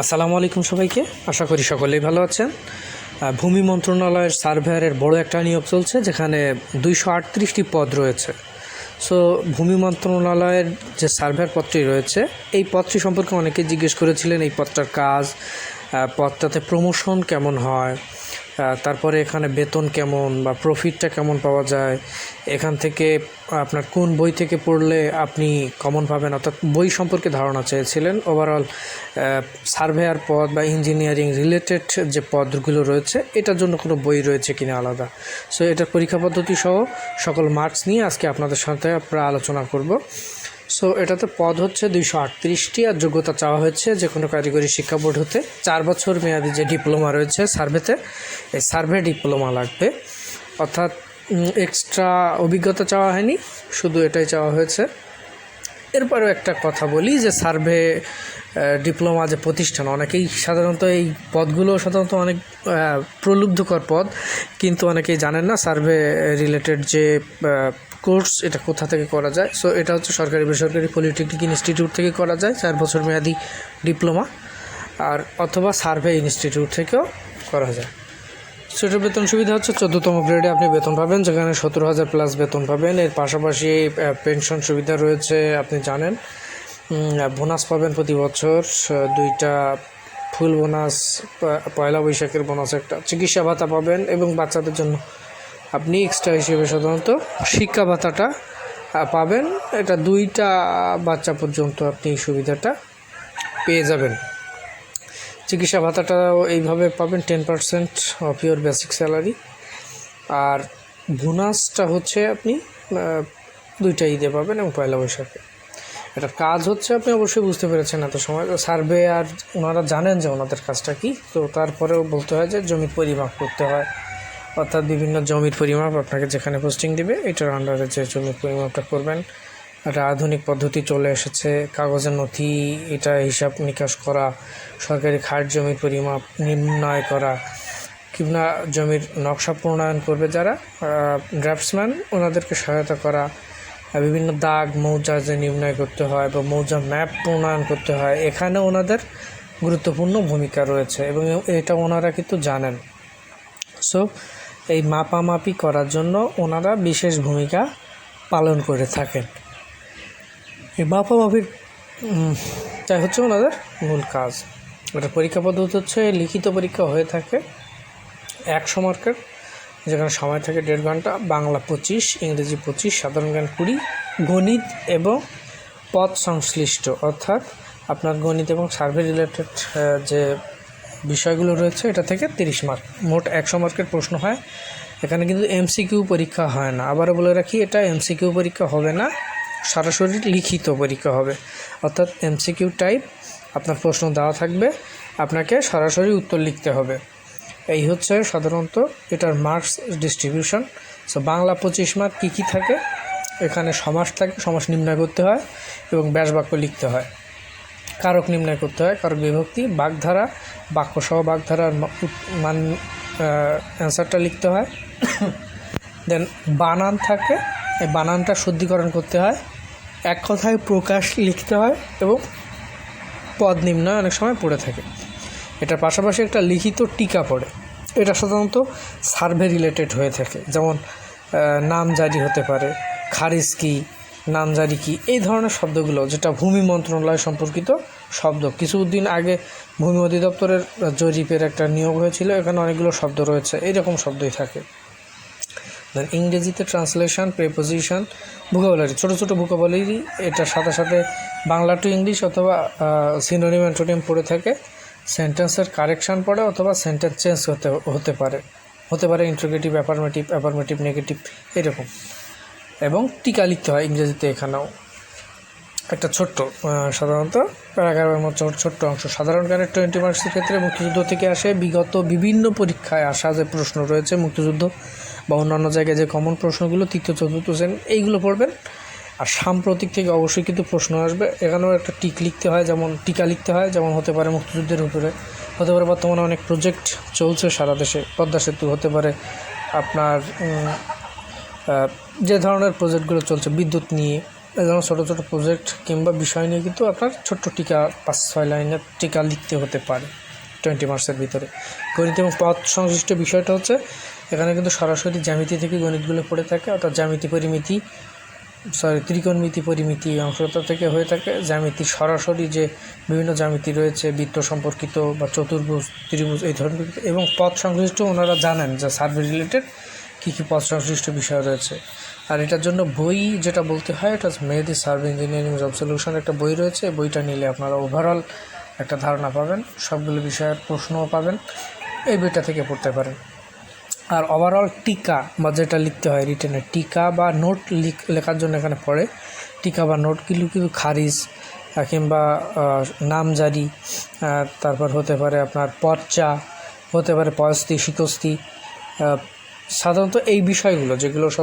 আসসালামু আলাইকুম সবাইকে। আশা করি সকলেই ভালো আছেন। ভূমি মন্ত্রণালয়ের সার্ভেয়ারের বড় একটা নিয়োগ চলছে, যেখানে দুইশো আটত্রিশটি পদ রয়েছে। সো ভূমি মন্ত্রণালয়ের যে সার্ভেয়ার পদটি রয়েছে, এই পদটি সম্পর্কে অনেকে জিজ্ঞেস করেছিলেন, এই পদটার কাজ পদটাতে প্রমোশন কেমন হয় তারপরে এখানে বেতন কেমন বা প্রফিটটা কেমন পাওয়া যায়? এখান থেকে আপনার কোন বই থেকে পড়লে আপনি কমন পাবেন? অর্থাৎ বই সম্পর্কে ধারণা চেয়েছিলেন। ওভারঅল সার্ভেয়ার পদ বা ইঞ্জিনিয়ারিং রিলেটেড যে পদগুলো রয়েছে, এটার জন্য কোনো বই রয়েছে কিনা আলাদা। সো এটার পরীক্ষা পদ্ধতি সহ সকল মার্কস নিয়ে আজকে আপনাদের সাথে আমরা আলোচনা করব। সো এটাতে পদ হচ্ছে দুইশো আটত্রিশটি আর যোগ্যতা চাওয়া হয়েছে যে কোনো কারিগরি শিক্ষা বোর্ড হতে। চার বছর মেয়াদি যে ডিপ্লোমা রয়েছে সার্ভেতে এই সার্ভে ডিপ্লোমা লাগবে। অর্থাৎ এক্সট্রা অভিজ্ঞতা চাওয়া হয়নি, শুধু এটাই চাওয়া হয়েছে। এরপরেও একটা কথা বলি যে সার্ভে ডিপ্লোমা যে প্রতিষ্ঠান, অনেকেই সাধারণত এই পদগুলো সাধারণত অনেক প্রলুব্ধকর পদ, কিন্তু অনেকেই জানেন না সার্ভে রিলেটেড যে কোর্স এটা কোথা থেকে করা যায়। সো এটা হচ্ছে সরকারি, বেসরকারি পলিটেকনিক ইনস্টিটিউট থেকে করা যায়, চার বছর মেয়াদি ডিপ্লোমা, আর অথবা সার্ভে ইনস্টিটিউট থেকেও করা যায়। সেটার বেতন সুবিধা হচ্ছে চোদ্দতম গ্রেডে আপনি বেতন পাবেন, যেখানে সতেরো হাজার প্লাস বেতন পাবেন। এর পাশাপাশি পেনশন সুবিধা রয়েছে, আপনি জানেন। বোনাস পাবেন প্রতি বছর দুইটা ফুল বোনাস পয়লা বৈশাখের বোনাস একটা। চিকিৎসা ভাতা পাবেন এবং বাচ্চাদের জন্য আপনি এক্সট্রা হিসেবে সাধারণত শিক্ষা ভাতাটা পাবেন। এটা দুইটা বাচ্চা পর্যন্ত আপনি সুবিধাটা পেয়ে যাবেন। চিকিৎসা ভাতাটাও এইভাবে পাবেন ten percent of your basic salary আর বোনাসটা হচ্ছে আপনি দুইটা ঈদে পাবেন এবং পয়লা বৈশাখে। এটা কাজ হচ্ছে, আপনি অবশ্যই বুঝতে পেরেছেন এত সময়। সার্ভে আর ওনারা জানেন যে ওনাদের কাজটা কি। তো তারপরেও বলতে হয় যে জমির পরিমাপ করতে হয়। অর্থাৎ বিভিন্ন জমির পরিমাপ আপনাকে যেখানে পোস্টিং দিবে, এটার আন্ডারে যে জমির পরিমাপটা করবেন একটা আধুনিক পদ্ধতি চলে এসেছে। কাগজের নথি, এটা হিসাব নিকাশ করা, সরকারি খাট জমির পরিমাপ, নির্ণয় করা, কিংবা জমির নকশা প্রণয়ন করবে যারা ড্রাফটসম্যান ওনাদেরকে সহায়তা করা বিভিন্ন দাগ, মৌজা যে নির্ণয় করতে হয় বা মৌজা ম্যাপ প্রণয়ন করতে হয়, এখানে ওনাদের গুরুত্বপূর্ণ ভূমিকা রয়েছে এবং এটা ওনারা কিন্তু জানেন। সো এই মাপামাপি করার জন্য ওনারা বিশেষ ভূমিকা পালন করে থাকেন। এই মাপামাপির উম, তাই হচ্ছে ওনাদের মূল কাজ। এটা পরীক্ষা পদ্ধতি হচ্ছে লিখিত পরীক্ষা হয়ে থাকে একশো মার্কের যেখানে সময় থাকে দেড় ঘণ্টা বাংলা পঁচিশ ইংরেজি পঁচিশ সাধারণ জ্ঞান কুড়ি গণিত এবং পথ সংশ্লিষ্ট। অর্থাৎ আপনার গণিত এবং সার্ভে রিলেটেড যে বিষয়গুলো রয়েছে এটা থেকে তিরিশ মার্ক। মোট একশো মার্কের প্রশ্ন হয়। এখানে কিন্তু এমসিকিউ পরীক্ষা হয় না। আবারও বলে রাখি এটা এমসিকিউ পরীক্ষা হবে না। সরাসরি লিখিত পরীক্ষা হবে। অর্থাৎ এমসিকিউ টাইপ আপনার প্রশ্ন দেওয়া থাকবে, আপনাকে সরাসরি উত্তর লিখতে হবে। এই হচ্ছে সাধারণত এটার মার্কস ডিস্ট্রিবিউশন সো বাংলা পঁচিশ মার্ক কী কী থাকে? এখানে সমাস থাকে, সমাস নির্ণয় করতে হয় এবং ব্যাস বাক্য লিখতে হয়। কারক নির্ণয় করতে হয়, কারক বিভক্তি, বাগধারা, বাক্যসহ বাগধারার মান অ্যান্সারটা লিখতে হয়। দেন বানান থাকে, এই বানানটা শুদ্ধিকরণ করতে হয়। এক কথায় প্রকাশ লিখতে হয় এবং পদ নির্ণয় অনেক সময় পড়ে থাকে। এটার পাশাপাশি একটা লিখিত টিকা পড়ে। এটা সাধারণত সার্ভে রিলেটেড হয়ে থাকে। যেমন নাম জারি হতে পারে, খারিজ কি নাম জারি কি, এই ধরনের শব্দগুলো, যেটা ভূমি মন্ত্রণালয় সম্পর্কিত শব্দ। কিছুদিন আগে ভূমি অধিদপ্তরের জরিপের একটা নিয়োগ হয়েছিল, এখানে অনেকগুলো শব্দ রয়েছে এইরকম শব্দই থাকে। দেন ইংরেজিতে ট্রান্সলেশন প্রেপোজিশন ভোকাবুলারি ছোটো ছোটো ভোকাবুলারি এটার সাথে সাথে বাংলা টু ইংলিশ অথবা সিনোনিম অ্যান্টোনিম পড়ে থাকে। সেন্টেন্সের কারেকশান পড়ে অথবা সেন্টেন্স চেঞ্জ হতে হতে পারে। হতে পারে ইন্ট্রোগেটিভ অ্যাফার্মেটিভ অ্যাফার্মেটিভ নেগেটিভ এরকম। এবং টিকা লিখতে হয় ইংরেজিতে এখানেও। একটা ছোট্ট সাধারণত প্যারাগ্রাফের মতো ছোট- ছোট্ট অংশ। সাধারণ জ্ঞানের টোয়েন্টি মার্কসের ক্ষেত্রে মুক্তিযুদ্ধ থেকে আসে বিগত বিভিন্ন পরীক্ষায় আসা যে প্রশ্ন রয়েছে, মুক্তিযুদ্ধ বা অন্যান্য জায়গায় যে কমন প্রশ্নগুলো, তৃতীয়, চতুর্থ শ্রেণি, এইগুলো পড়বেন। আর সাম্প্রতিক থেকে অবশ্যই কিন্তু প্রশ্ন আসবে। এখানেও একটা টিক লিখতে হয়, যেমন টিকা লিখতে হয়, যেমন হতে পারে মুক্তিযুদ্ধের উপরে। হতে পারে বর্তমানে অনেক প্রজেক্ট চলছে সারা দেশে, পদ্মা সেতু, হতে পারে আপনার যে ধরনের প্রজেক্টগুলো চলছে, বিদ্যুৎ নিয়ে, এই ধরনের ছোটো ছোটো প্রজেক্ট কিংবা বিষয় নিয়ে কিন্তু আপনার ছোট্ট টিকা, পাঁচ, ছয় লাইনের টিকা লিখতে হতে পারে টোয়েন্টি মার্কসের ভিতরে। গণিত এবং পথ সংশ্লিষ্ট বিষয়টা হচ্ছে এখানে কিন্তু সরাসরি জ্যামিতি থেকে গণিতগুলো পড়ে থাকে, অর্থাৎ জ্যামিতি পরিমিতি সরি ত্রিকোণমিতি পরিমিতি অংশটা থেকে হয়ে থাকে। জ্যামিতি সরাসরি যে বিভিন্ন জ্যামিতি রয়েছে, বৃত্ত সম্পর্কিত বা চতুর্ভুজ, ত্রিভুজ, এই ধরনের এবং পথ সংশ্লিষ্ট ওনারা জানেন যে সার্ভে রিলেটেড কী কী পথ সংশ্লিষ্ট বিষয় রয়েছে। আর এটার জন্য বই যেটা বলতে হয়, এটা Mehedi survey engineering job solution একটা বই রয়েছে। বইটা নিলে আপনারা ওভারঅল একটা ধারণা পাবেন, সবগুলো বিষয়ের প্রশ্নও পাবেন, এই বইটা থেকে পড়তে পারেন। আর ওভারঅল টিকা বা যেটা লিখতে হয় রিটেনে টিকা বা নোট লিখ- লেখার জন্য এখানে পড়ে। টিকা বা নোট কিন্তু কিন্তু খারিজ কিংবা নাম নামজারি তারপর হতে পারে আপনার পর্চা, হতে পারে পয়স্তি শিকস্তি সাধারণত এই বিষয়গুলো যেগুলো সব